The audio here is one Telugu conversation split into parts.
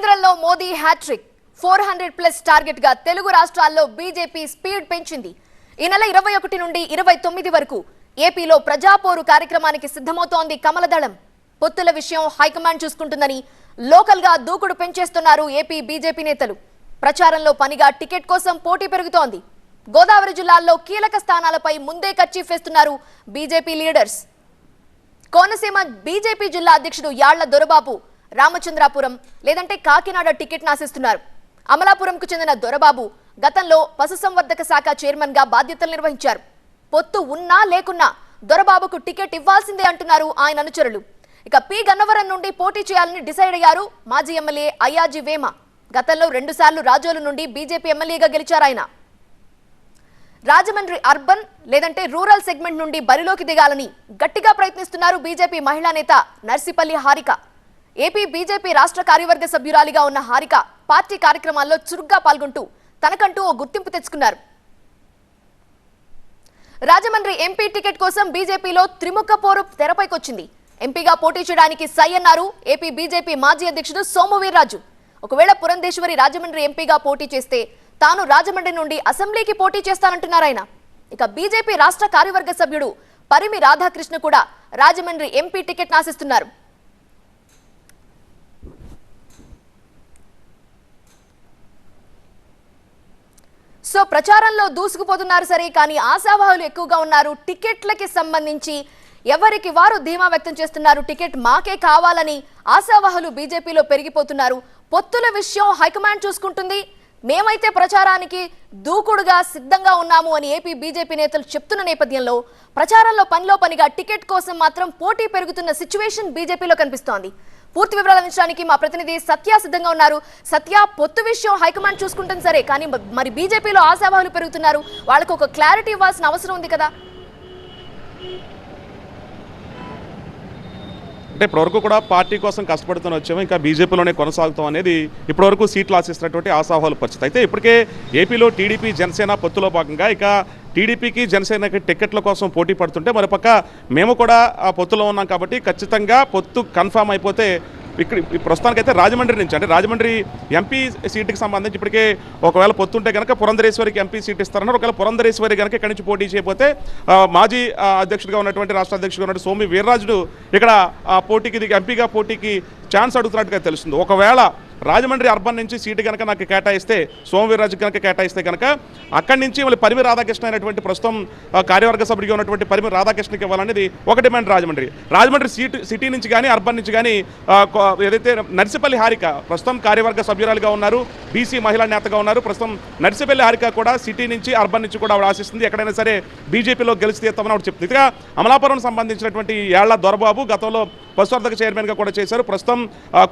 కేంద్రంలో Modi hat trick. Four hundred plus టార్గెట్గా తెలుగు రాష్ట్రాల్లో బీజేపీ స్పీడ్ పెంచింది. ఈ నెల ఇరవై ఒకటి నుండి ఇరవై తొమ్మిది వరకు ఏపీలో ప్రజాపోరు కార్యక్రమానికి సిద్ధమవుతోంది కమలదళం. పొత్తుల విషయం హైకమాండ్ చూసుకుంటుందని లోకల్గా దూకుడు పెంచేస్తున్నారు ఏపీ బీజేపీ నేతలు. ప్రచారంలో పనిగా టికెట్ కోసం పోటీ పెరుగుతోంది. గోదావరి జిల్లాల్లో కీలక స్థానాలపై ముందే కచ్చిఫేస్తున్నారు బీజేపీ లీడర్స్. కోనసీమ బీజేపీ జిల్లా అధ్యక్షుడు యాళ్ళ దొరబాబు రామచంద్రాపురం లేదంటే కాకినాడ టికెట్ నాశిస్తున్నారు. అమలాపురంకు చెందిన దొరబాబు గతంలో పశుసంవర్ధక శాఖ చైర్మన్గా బాధ్యతలు నిర్వహించారు. పొత్తు ఉన్నా లేకున్నా దొరబాబుకు టికెట్ ఇవ్వాల్సిందే అంటున్నారు ఆయన అనుచరులు. ఇక పి. గన్నవరం నుండి పోటీ చేయాలని డిసైడ్ అయ్యారు మాజీ ఎమ్మెల్యే అయ్యాజీ వేమ. గతంలో రెండుసార్లు రాజోలు నుండి బీజేపీ ఎమ్మెల్యేగా గెలిచారు ఆయన. రాజమండ్రి అర్బన్ లేదంటే రూరల్ సెగ్మెంట్ నుండి బరిలోకి దిగాలని గట్టిగా ప్రయత్నిస్తున్నారు బీజేపీ మహిళా నేత నర్సిపల్లి హారిక. ఏపీ బీజేపీ రాష్ట్ర కార్యవర్గ సభ్యురాలిగా ఉన్న హారిక పార్టీ కార్యక్రమాల్లో చురుగ్గా పాల్గొంటూ తనకంటూ ఓ గుర్తింపు తెచ్చుకున్నారు. రాజమండ్రి ఎంపీ టికెట్ కోసం బీజేపీలో త్రిముఖ పోరు తెరపైకొచ్చింది. ఎంపీగా పోటీ చేయడానికి సై అన్నారు ఏపీ బీజేపీ మాజీ అధ్యక్షుడు సోమవీర్రాజు ఒకవేళ పురంధేశ్వరి రాజమండ్రి ఎంపీగా పోటీ చేస్తే తాను రాజమండ్రి నుండి అసెంబ్లీకి పోటీ చేస్తానంటున్నారు ఆయన. ఇక బీజేపీ రాష్ట్ర కార్యవర్గ సభ్యుడు పరిమి రాధాకృష్ణ కూడా రాజమండ్రి ఎంపీ టికెట్ నాశిస్తున్నారు సో ప్రచారంలో దూసుకుపోతున్నారు సరే కానీ ఆశావాహులు ఎక్కువగా ఉన్నారు. టికెట్లకి సంబంధించి ఎవరికి వారు ధీమా వ్యక్తం చేస్తున్నారు? టికెట్ మాకే కావాలని ఆశావాహులు బీజేపీలో పెరిగిపోతున్నారు. పొత్తుల విషయం హైకమాండ్ చూసుకుంటుంది. మేమైతే ప్రచారానికి దూకుడుగా సిద్ధంగా ఉన్నాము అని ఏపీ బీజేపీ నేతలు చెప్తున్న నేపథ్యంలో ప్రచారంలో పనిలో పనిగా టికెట్ కోసం మాత్రం పోటీ పెరుగుతున్న సిచ్యువేషన్ బీజేపీలో కనిపిస్తోంది. పూర్తి వివరాలు అందించడానికి మా ప్రతినిధి సత్య సిద్ధంగా ఉన్నారు. సత్య పొత్తు విషయం హైకమాండ్ చూసుకుంటుంది సరే కానీ మరి బీజేపీలో ఆశాభావులు పెరుగుతున్నారు. వాళ్ళకు ఒక క్లారిటీ ఇవ్వాల్సిన అవసరం ఉంది కదా? అంటే ఇప్పటివరకు కూడా పార్టీ కోసం కష్టపడుతూనే వచ్చాము. ఇంకా బీజేపీలోనే కొనసాగుతాం అనేది ఇప్పటివరకు సీట్లు ఆశిస్తున్నటువంటి ఆశావాహుల పరిస్థితి. అయితే ఇప్పటికే ఏపీలో టీడీపీ జనసేన పొత్తులో భాగంగా ఇక టీడీపీకి జనసేనకి టికెట్ల కోసం పోటీ పడుతుంటే మరోపక్క మేము కూడా ఆ పొత్తులో ఉన్నాం కాబట్టి ఖచ్చితంగా పొత్తు కన్ఫామ్ అయిపోతే ఇక్కడ ఈ ప్రస్తుతానికైతే రాజమండ్రి నుంచి అంటే రాజమండ్రి ఎంపీ సీటుకి సంబంధించి ఇప్పటికే ఒకవేళ పొత్తుంటే కనుక పురంధరేశ్వరికి ఎంపీ సీట్ ఇస్తారన్నారు. ఒకవేళ పురంధరేశ్వరి కనుక ఇక్కడి నుంచి పోటీ చేయకపోతే మాజీ అధ్యక్షుడిగా ఉన్నటువంటి రాష్ట్ర అధ్యక్షుడిగా ఉన్నటువంటి సోమి వీర్రాజుడు ఇక్కడ పోటీకి దిగి ఎంపీగా పోటీకి ఛాన్స్ అడుగుతున్నట్టుగా తెలుస్తుంది. ఒకవేళ రాజమండ్రి అర్బన్ నుంచి సీటు కనుక నాకు కేటాయిస్తే సోమవీర్రాజు కనుక కేటాయిస్తే కనుక అక్కడి నుంచి మళ్ళీ పరిమి రాధాకృష్ణ అయినటువంటి ప్రస్తుతం కార్యవర్గ సభ్యుడిగా ఉన్నటువంటి పరిమి రాధాకృష్ణకి ఇవ్వాలనేది ఒక demand Rajahmundry. Rajahmundry seat city నుంచి కానీ అర్బన్ నుంచి కానీ ఏదైతే నర్సిపల్లి హారిక ప్రస్తుతం కార్యవర్గ సభ్యురాలుగా ఉన్నారు బీసీ మహిళా నేతగా ఉన్నారు. ప్రస్తుతం నర్సిపల్లి హారిక కూడా సిటీ నుంచి అర్బన్ నుంచి కూడా ఆవిడ ఆశిస్తుంది. ఎక్కడైనా సరే బీజేపీలో గెలిచి తీస్తామని ఆవిడ చెప్తుంది. ఇదిగా అమలాపురం సంబంధించినటువంటి ఏళ్ళ దొరబాబు గతంలో పశువర్ధక చైర్మన్గా కూడా చేశారు. ప్రస్తుతం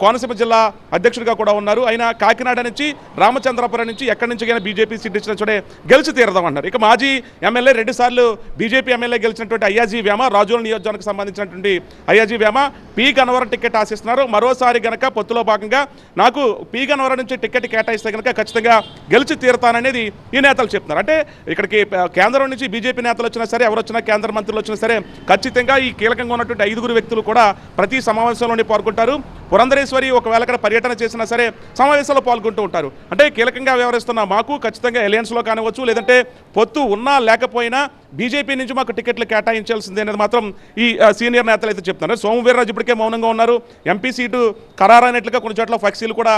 కోనసీమ జిల్లా అధ్యక్షుడిగా కూడా ఉన్నారు. ఆయన కాకినాడ నుంచి రామచంద్రపురం నుంచి ఎక్కడి నుంచి అయినా బీజేపీ సీట్ ఇచ్చిన చోటే గెలిచి తీరదామన్నారు ఇక మాజీ ఎమ్మెల్యే రెండు సార్లు బీజేపీ ఎమ్మెల్యే గెలిచినటువంటి అయ్యాజీ వేమ రాజోల నియోజకవర్గానికి సంబంధించినటువంటి అయ్యాజీ వేమ పీ గనవరం టికెట్ ఆశిస్తున్నారు. మరోసారి గనక పొత్తులో భాగంగా నాకు పీ గనవరం నుంచి టికెట్ కేటాయిస్తే కనుక ఖచ్చితంగా గెలిచి తీరుతాననేది ఈ నేతలు చెప్తున్నారు. అంటే ఇక్కడికి కేంద్రం నుంచి బీజేపీ నేతలు వచ్చినా సరే ఎవరు వచ్చినా కేంద్ర మంత్రులు వచ్చినా సరే ఖచ్చితంగా ఈ కీలకంగా ఉన్నటువంటి ఐదుగురు వ్యక్తులు కూడా ప్రతి సమావేశంలోనే పాల్గొంటారు. పురంధరేశ్వరి ఒకవేళ అక్కడ పర్యటన చేసినా సరే సమావేశంలో పాల్గొంటూ ఉంటారు. అంటే కీలకంగా వ్యవహరిస్తున్న మాకు ఖచ్చితంగా ఎలయన్స్లో కానివచ్చు లేదంటే పొత్తు ఉన్నా లేకపోయినా బీజేపీ నుంచి మాకు టికెట్లు కేటాయించాల్సిందే అనేది మాత్రం ఈ సీనియర్ నేతలు అయితే చెప్తున్నారు. సోమవీర్రాజు ఇప్పటికే మౌనంగా ఉన్నారు. ఎంపీ సీటు ఖరారైనట్లుగా కొన్ని చోట్ల ఫ్లెక్సీలు కూడా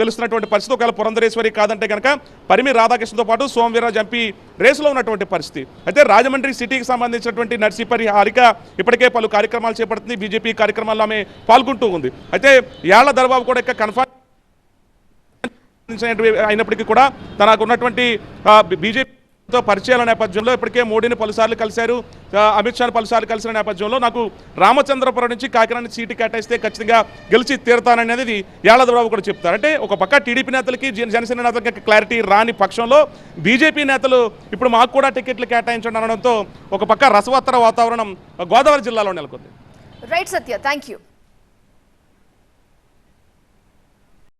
వెలుస్తున్నటువంటి పరిస్థితి. ఒకవేళ పురంధరేశ్వరి కాదంటే కనుక పరిమి రాధాకృష్ణతో పాటు సోమవీర్రాజు ఎంపీ రేసులో ఉన్నటువంటి పరిస్థితి. అయితే రాజమండ్రి సిటీకి సంబంధించినటువంటి నర్సీపరి హారిక ఇప్పటికే పలు కార్యక్రమాలు చేపడుతుంది. బీజేపీ కార్యక్రమాల్లో ఆమె పాల్గొంటూ ఉంది. అయితే ఏళ్ళ దర్బాబు కూడా ఇక కన్ఫర్మ్ అయినప్పటికీ కూడా తనకు ఉన్నటువంటి తో పరిచయాల నేపథ్యంలో ఇప్పటికే మోడీని పలుసార్లు కలిశారు. అమిత్ షాను పలుసార్లు కలిసిన నేపథ్యంలో నాకు రామచంద్రపురం నుంచి కాకినాడ సీటు కేటాయిస్తే ఖచ్చితంగా గెలిచి తీరుతాననేది యాళదరావు కూడా చెప్తారు. అంటే ఒక పక్క టీడీపీ నేతలకి జనసేన నేతలకి క్లారిటీ రాని పక్షంలో బీజేపీ నేతలు ఇప్పుడు మాకు కూడా టికెట్లు కేటాయించడం అనడంతో ఒక పక్క రసవత్తర వాతావరణం గోదావరి జిల్లాలో నెలకొంది. Right Satya thank you